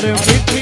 Got him.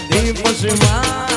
Deus. E por.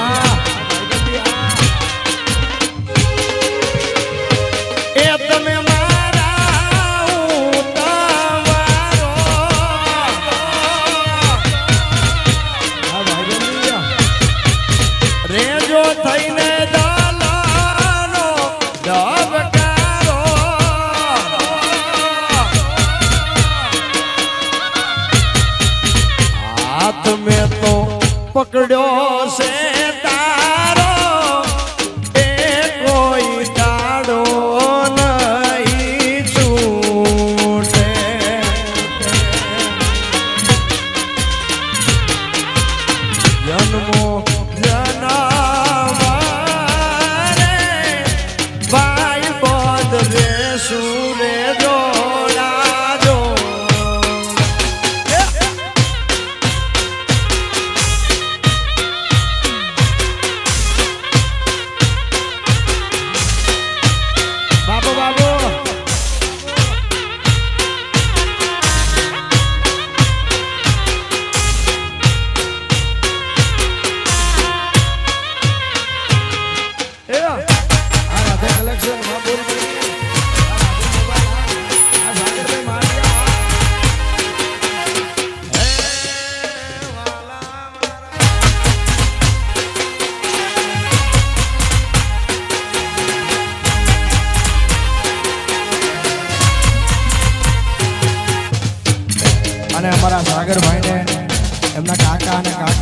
ના. છે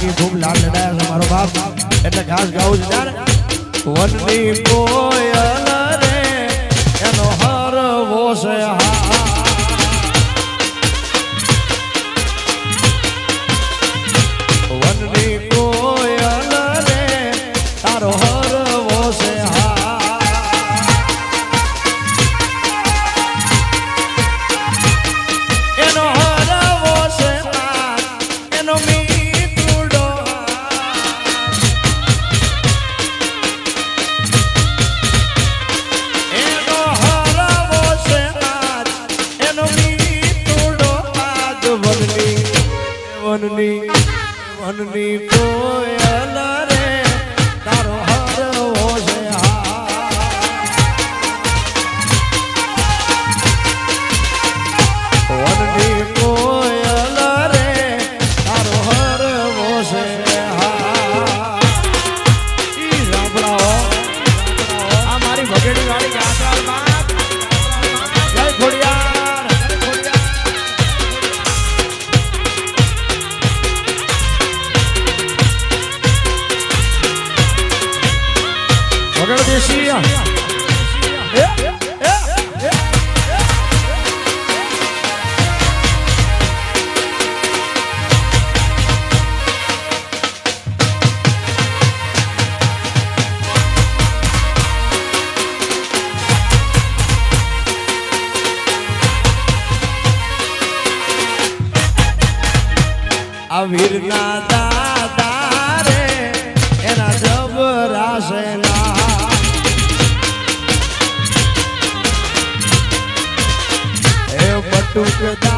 ખૂબ ધૂમ લડાયા છે મારો બાપ. એટલે ઘાસ ગાવું છે વનની કોઈ વનની વનની કોઈ આ વીરના દાદા રે એના જબરાશે એ બટુક દા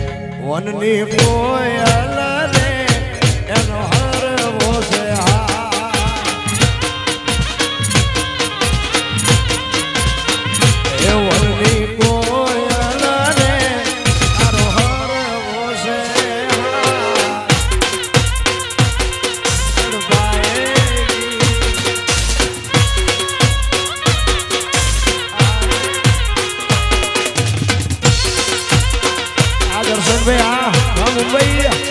વનની પોયલા મુંબઈ હા મુંબઈ